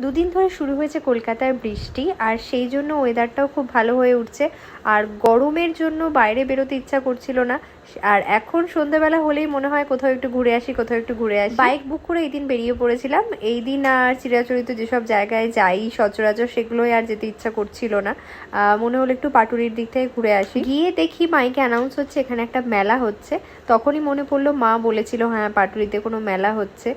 দুদিন ধরে শুরু হয়েছে কলকাতায় বৃষ্টি, আর সেই জন্য ওয়েদারটাও খুব ভালো হয়ে উঠছে। আর গরমের জন্য বাইরে বেরোতে ইচ্ছা করছিল না। আর এখন সন্ধ্যাবেলা হলেই মনে হয় কোথাও একটু ঘুরে আসি, কোথাও একটু ঘুরে আসি। বাইক বুক করে এই দিন বেরিয়ে পড়েছিলাম। এই দিন আর চিরাচরিত যেসব জায়গায় যাই, সচরাচর সেগুলোই আর যেতে ইচ্ছা করছিল না। মনে হলো একটু পাটুরির দিক থেকে ঘুরে আসি। গিয়ে দেখি মাইকে অ্যানাউন্স হচ্ছে, এখানে একটা মেলা হচ্ছে। তখনই মনে পড়ল, মা বলেছিল হ্যাঁ পাটুরিতে কোনো মেলা হচ্ছে।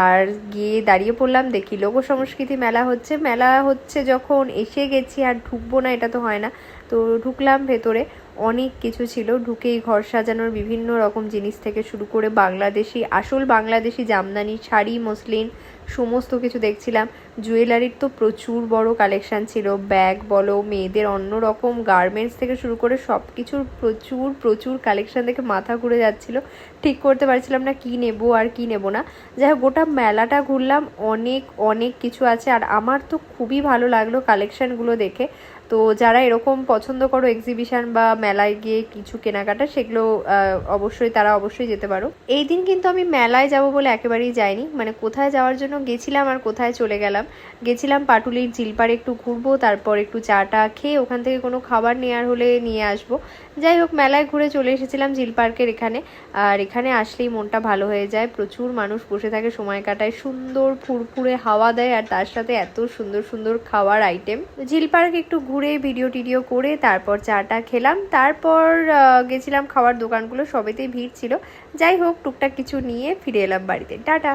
আর গিয়ে দাঁড়িয়ে পড়লাম, দেখি লোক সংস্কৃতি মেলা হচ্ছে। মেলা হচ্ছে যখন এসে গেছি আর ঢুকবো না এটা তো হয় না। তো ঢুকলাম ভেতরে। অনেক কিছু ছিল, ঢুকেই ঘর সাজানোর বিভিন্ন রকম জিনিস থেকে শুরু করে বাংলাদেশি, আসল বাংলাদেশি জামদানি, শাড়ি, মসলিন, সমস্ত কিছু দেখছিলাম। জুয়েলারির তো প্রচুর বড় কালেকশান ছিল। ব্যাগ বলো, মেয়েদের অন্য রকম গার্মেন্টস থেকে শুরু করে সব কিছুর প্রচুর প্রচুর কালেকশান দেখে মাথা ঘুরে যাচ্ছিল। ঠিক করতে পারছিলাম না কি নেব আর কি নেব না। যাই হোক, গোটা মেলাটা ঘুরলাম। অনেক অনেক কিছু আছে। আর আমার তো খুবই ভালো লাগল কালেকশনগুলো দেখে। তো যারা এরকম পছন্দ করো এক্সিবিশন বা মেলায় গিয়ে কিছু কেনাকাটা, সেগুলো অবশ্যই তারা অবশ্যই যেতে পারো। এই দিন কিন্তু আমি মেলায় যাব বলে একেবারেই যাইনি। মানে কোথায় যাওয়ার জন্য গেছিলাম আর কোথায় চলে গেলাম। গেছিলাম পাটুলির ঝিলপাড়ে একটু ঘুরবো, তারপর একটু চাটা খেয়ে ওখান থেকে কোনো খাবার নেওয়ার হলে নিয়ে আসব। যাই হোক, মেলায় ঘুরে চলে এসেছিলাম ঝিল পার্কের এখানে। আর এখানে আসলেই মনটা ভালো হয়ে যায়। প্রচুর মানুষ বসে থাকে, সময় কাটায়। সুন্দর ফুরফুরে হাওয়া দেয় আর তার সাথে এত সুন্দর সুন্দর খাওয়ার আইটেম ঝিল পার্ক একটু ঘুরে ভিডিও টিডিও করে তারপর চাটা খেলাম। তারপর গেছিলাম খাওয়ার দোকানগুলো সবেতেই ভিড় ছিল। যাই হোক, টুকটাক কিছু নিয়ে ফিরে এলাম বাড়িতে। টাটা।